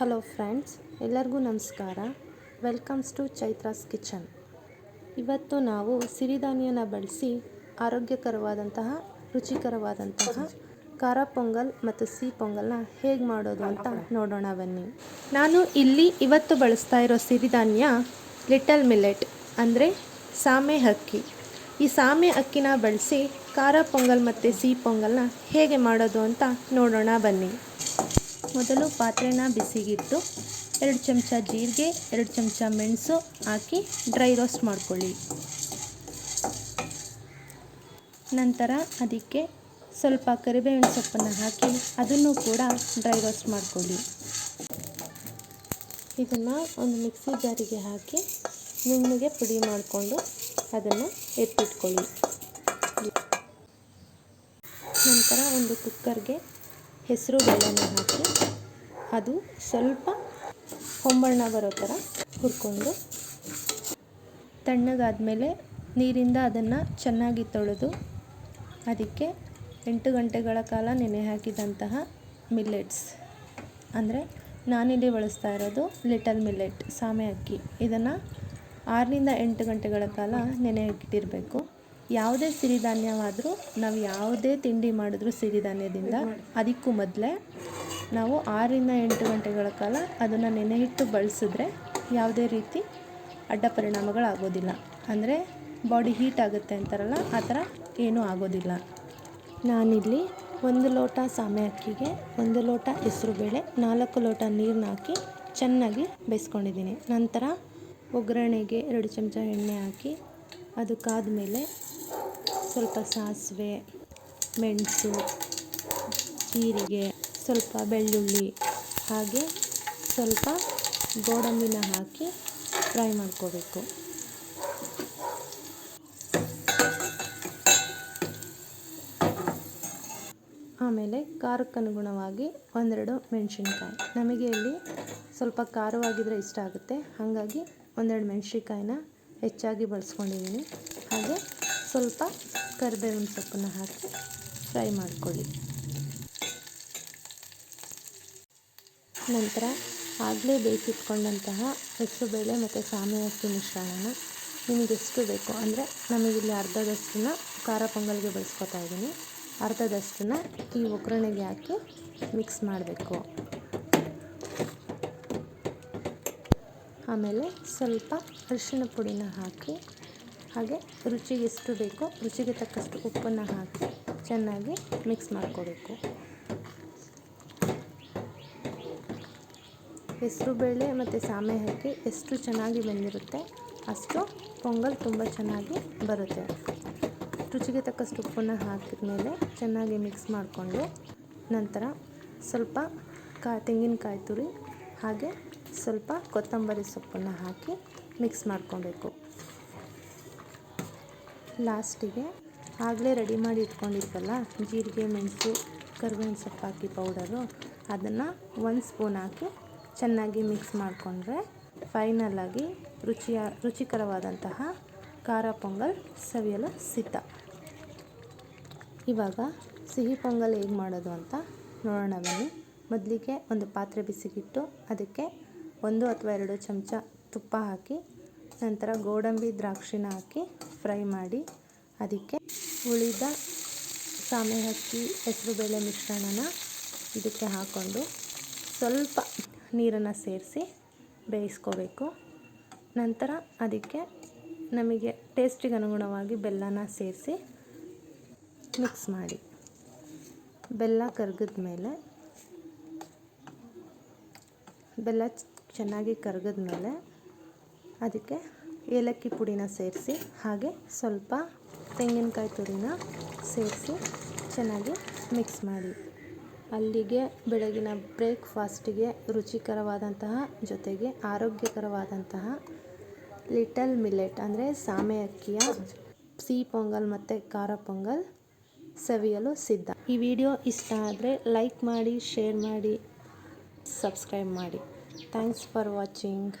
Hello friends ಎಲ್ಲರಿಗೂ ನಮಸ್ಕಾರ. Welcomes to Chaitra's kitchen ಇವತ್ತು ನಾವು ಸಿರಿಧಾನ್ಯನ ಬಳಸಿ ಆರೋಗ್ಯಕರವಾದಂತಹ, ರುಚಿಕರವಾದಂತಹ ಖಾರ ಪೊಂಗಲ್ ಮತ್ತು ಸಿ ಪೊಂಗಲ್ನ ಹೇಗೆ ಮಾಡೋದು ಅಂತ ನೋಡೋಣ ಬನ್ನಿ. ನಾನು ಇಲ್ಲಿ ಇವತ್ತು ಬಳಸ್ತಾ ಇರೋ ಸಿರಿಧಾನ್ಯ ಲಿಟಲ್ ಮಿಲೆಟ್ ಅಂದರೆ ಸಾಮೆ ಅಕ್ಕಿ. ಈ ಸಾಮೆ ಅಕ್ಕಿನ ಬಳಸಿ ಖಾರ ಪೊಂಗಲ್ ಮತ್ತು ಸಿ ಪೊಂಗಲ್ನ ಹೇಗೆ ಮಾಡೋದು ಅಂತ ನೋಡೋಣ ಬನ್ನಿ. ಮೊದಲು ಪಾತ್ರೆನ ಬಿಸಿಗಿಟ್ಟು ಎರಡು ಚಮಚ ಜೀರಿಗೆ, ಎರಡು ಚಮಚ ಮೆಣಸು ಹಾಕಿ ಡ್ರೈ ರೋಸ್ಟ್ ಮಾಡ್ಕೊಳ್ಳಿ. ನಂತರ ಅದಕ್ಕೆ ಸ್ವಲ್ಪ ಕರಿಬೇವಿನ ಸೊಪ್ಪನ್ನು ಹಾಕಿ ಅದನ್ನು ಕೂಡ ಡ್ರೈ ರೋಸ್ಟ್ ಮಾಡ್ಕೊಳ್ಳಿ. ಇದನ್ನು ಒಂದು ಮಿಕ್ಸಿ ಜಾರಿಗೆ ಹಾಕಿ ನುಣ್ಣಗೆ ಪುಡಿ ಮಾಡಿಕೊಂಡು ಅದನ್ನು ಎತ್ತಿಟ್ಕೊಳ್ಳಿ. ನಂತರ ಒಂದು ಕುಕ್ಕರ್ಗೆ ಹೆಸರು ಬೇಳೆನ ಹಾಕಿ ಅದು ಸ್ವಲ್ಪ ಹೊಂಬಣ್ಣ ಬರೋ ಥರ ಹುರ್ಕೊಂಡು ತಣ್ಣಗಾದಮೇಲೆ ನೀರಿಂದ ಅದನ್ನು ಚೆನ್ನಾಗಿ ತೊಳೆದು ಅದಕ್ಕೆ ಎಂಟು ಗಂಟೆಗಳ ಕಾಲ ನೆನೆ ಹಾಕಿದಂತಹ ಮಿಲ್ಲೆಟ್ಸ್. ಅಂದರೆ ನಾನಿಲ್ಲಿ ಬಳಸ್ತಾ ಇರೋದು ಲಿಟಲ್ ಮಿಲ್ಲೆಟ್, ಸಾಮೆ ಅಕ್ಕಿ. ಇದನ್ನು ಆರರಿಂದ ಎಂಟು ಗಂಟೆಗಳ ಕಾಲ ನೆನೆ ಇಟ್ಟಿರಬೇಕು. ಯಾವುದೇ ಸಿರಿಧಾನ್ಯವಾದರೂ ನಾವು ಯಾವುದೇ ತಿಂಡಿ ಮಾಡಿದ್ರು ಸಿರಿಧಾನ್ಯದಿಂದ ಅದಕ್ಕೂ ಮೊದಲೇ ನಾವು ಆರರಿಂದ ಎಂಟು ಗಂಟೆಗಳ ಕಾಲ ಅದನ್ನು ನೆನೆಯಿಟ್ಟು ಬಳಸಿದ್ರೆ ಯಾವುದೇ ರೀತಿ ಅಡ್ಡ ಪರಿಣಾಮಗಳಾಗೋದಿಲ್ಲ. ಅಂದರೆ ಬಾಡಿ ಹೀಟ್ ಆಗುತ್ತೆ ಅಂತಾರಲ್ಲ, ಆ ಥರ ಏನೂ ಆಗೋದಿಲ್ಲ. ನಾನಿಲ್ಲಿ ಒಂದು ಲೋಟ ಸಾಮೆ ಅಕ್ಕಿಗೆ ಒಂದು ಲೋಟ ಹೆಸರುಬೇಳೆ ನಾಲ್ಕು ಲೋಟ ನೀರನ್ನ ಹಾಕಿ ಚೆನ್ನಾಗಿ ಬೇಯಿಸ್ಕೊಂಡಿದ್ದೀನಿ. ನಂತರ ಒಗ್ಗರಣೆಗೆ ಎರಡು ಚಮಚ ಎಣ್ಣೆ ಹಾಕಿ, ಅದು ಕಾದ್ಮೇಲೆ ಸ್ವಲ್ಪ ಸಾಸಿವೆ, ಮೆಣಸು, ಜೀರಿಗೆ, ಸ್ವಲ್ಪ ಬೆಳ್ಳುಳ್ಳಿ, ಹಾಗೆ ಸ್ವಲ್ಪ ಗೋಡಂಬಿನ ಹಾಕಿ ಫ್ರೈ ಮಾಡ್ಕೋಬೇಕು. ಆಮೇಲೆ ಖಾರಕ್ಕನುಗುಣವಾಗಿ ಒಂದೆರಡು ಮೆಣಸಿನ್ಕಾಯಿ. ನಮಗೆ ಇಲ್ಲಿ ಸ್ವಲ್ಪ ಖಾರವಾಗಿದ್ದರೆ ಇಷ್ಟ ಆಗುತ್ತೆ. ಹಾಗಾಗಿ ಒಂದೆರಡು ಮೆಣಸಿನ್ಕಾಯಿನ ಹೆಚ್ಚಾಗಿ ಬಳಸ್ಕೊಂಡಿದ್ದೀನಿ. ಹಾಗೆ ಸ್ವಲ್ಪ ಕರಿಬೇವಿನ ಸೊಪ್ಪನ್ನು ಹಾಕಿ ಫ್ರೈ ಮಾಡ್ಕೊಳ್ಳಿ. ನಂತರ ಆಗಲೇ ಬೇಯಿಸಿಟ್ಕೊಂಡಂತಹ ಹೆಸರುಬೇಳೆ ಮತ್ತು ಸಾಮೆ ಅಕ್ಕಿ ಮಿಶ್ರಣನ ನಿಮಗೆ ಎಷ್ಟು ಬೇಕು, ಅಂದರೆ ನಮಗಿಲ್ಲಿ ಅರ್ಧದಷ್ಟನ್ನ ಖಾರ ಪೊಂಗಲ್ಗೆ ಬಳಸ್ಕೊತಾ ಇದ್ದೀನಿ. ಅರ್ಧದಷ್ಟನ್ನು ಈ ಒಗ್ಗರಣೆಗೆ ಹಾಕಿ ಮಿಕ್ಸ್ ಮಾಡಬೇಕು. ಆಮೇಲೆ ಸ್ವಲ್ಪ ಅರಿಶಿಣ ಪುಡಿನ ಹಾಕಿ ಹಾಗೆ ರುಚಿಗೆ ಎಷ್ಟು ಬೇಕೋ ರುಚಿಗೆ ತಕ್ಕಷ್ಟು ಉಪ್ಪನ್ನು ಹಾಕಿ ಚೆನ್ನಾಗಿ ಮಿಕ್ಸ್ ಮಾಡ್ಕೋಬೇಕು. ಹೆಸರುಬೇಳೆ ಮತ್ತು ಸಾಮೆ ಹಾಕಿ ಎಷ್ಟು ಚೆನ್ನಾಗಿ ಬೆಂದಿರುತ್ತೆ ಅಷ್ಟು ಪೊಂಗಲ್ ತುಂಬ ಚೆನ್ನಾಗಿ ಬರುತ್ತೆ. ರುಚಿಗೆ ತಕ್ಕಷ್ಟು ಉಪ್ಪನ್ನು ಹಾಕಿದ ಮೇಲೆ ಚೆನ್ನಾಗಿ ಮಿಕ್ಸ್ ಮಾಡಿಕೊಂಡು ನಂತರ ಸ್ವಲ್ಪ ಕಾ, ತೆಂಗಿನಕಾಯಿ ತುರಿ ಹಾಗೆ ಸ್ವಲ್ಪ ಕೊತ್ತಂಬರಿ ಸೊಪ್ಪನ್ನು ಹಾಕಿ ಮಿಕ್ಸ್ ಮಾಡ್ಕೊಬೇಕು. ಲಾಸ್ಟಿಗೆ ಆಗಲೇ ರೆಡಿ ಮಾಡಿ ಇಟ್ಕೊಂಡಿರ್ತೀವಲ್ಲ, ಜೀರಿಗೆ, ಮೆಣಸು, ಕರ್ಬೇವಿನ ಸೊಪ್ಪು ಹಾಕಿ ಪೌಡರು, ಅದನ್ನು ಒಂದು ಸ್ಪೂನ್ ಹಾಕಿ ಚೆನ್ನಾಗಿ ಮಿಕ್ಸ್ ಮಾಡಿಕೊಂಡ್ರೆ ಫೈನಲಾಗಿ ರುಚಿಯ, ರುಚಿಕರವಾದಂತಹ ಖಾರ ಪೊಂಗಲ್ ಸವಿಯಲು ಸಿದ್ಧ. ಇವಾಗ ಸಿಹಿ ಪೊಂಗಲ್ ಹೇಗೆ ಮಾಡೋದು ಅಂತ ನೋಡೋಣ ಬನ್ನಿ. ಮೊದಲಿಗೆ ಒಂದು ಪಾತ್ರೆ ಬಿಸಿಗಿಟ್ಟು, ಅದಕ್ಕೆ ಒಂದು ಅಥವಾ ಎರಡು ಚಮಚ ತುಪ್ಪ ಹಾಕಿ ನಂತರ ಗೋಡಂಬಿ ದ್ರಾಕ್ಷಿನ ಹಾಕಿ ಫ್ರೈ ಮಾಡಿ ಅದಕ್ಕೆ ಉಳಿದ ಸಾಮೆ ಅಕ್ಕಿ ಹೆಸರುಬೇಳೆ ಮಿಶ್ರಣನ ಇದಕ್ಕೆ ಹಾಕ್ಕೊಂಡು ಸ್ವಲ್ಪ ನೀರನ್ನು ಸೇರಿಸಿ ಬೇಯಿಸ್ಕೋಬೇಕು. ನಂತರ ಅದಕ್ಕೆ ನಮಗೆ ಟೇಸ್ಟಿಗೆ ಅನುಗುಣವಾಗಿ ಬೆಲ್ಲನ ಸೇರಿಸಿ ಮಿಕ್ಸ್ ಮಾಡಿ. ಬೆಲ್ಲ ಕರಗಿದ ಮೇಲೆ ಬೆಲ್ಲ ಚೆನ್ನಾಗಿ ಕರಗಿದ ಮೇಲೆ ಅದಕ್ಕೆ ಏಲಕ್ಕಿ ಪುಡಿನ ಸೇರಿಸಿ, ಹಾಗೆ ಸ್ವಲ್ಪ ತೆಂಗಿನಕಾಯಿ ತುರಿನ ಸೇರಿಸಿ ಚೆನ್ನಾಗಿ ಮಿಕ್ಸ್ ಮಾಡಿ. ಅಲ್ಲಿಗೆ ಬೆಳಗಿನ ಬ್ರೇಕ್ಫಾಸ್ಟಿಗೆ ರುಚಿಕರವಾದಂತಹ, ಜೊತೆಗೆ ಆರೋಗ್ಯಕರವಾದಂತಹ ಲಿಟಲ್ ಮಿಲೆಟ್ ಅಂದರೆ ಸಾಮೆ ಅಕ್ಕಿಯ ಸಿಹಿ ಪೊಂಗಲ್ ಮತ್ತು ಖಾರ ಪೊಂಗಲ್ ಸವಿಯಲು ಸಿದ್ಧ. ಈ ವಿಡಿಯೋ ಇಷ್ಟ ಆದರೆ ಲೈಕ್ ಮಾಡಿ, ಶೇರ್ ಮಾಡಿ, ಸಬ್ಸ್ಕ್ರೈಬ್ ಮಾಡಿ. Thanks for watching.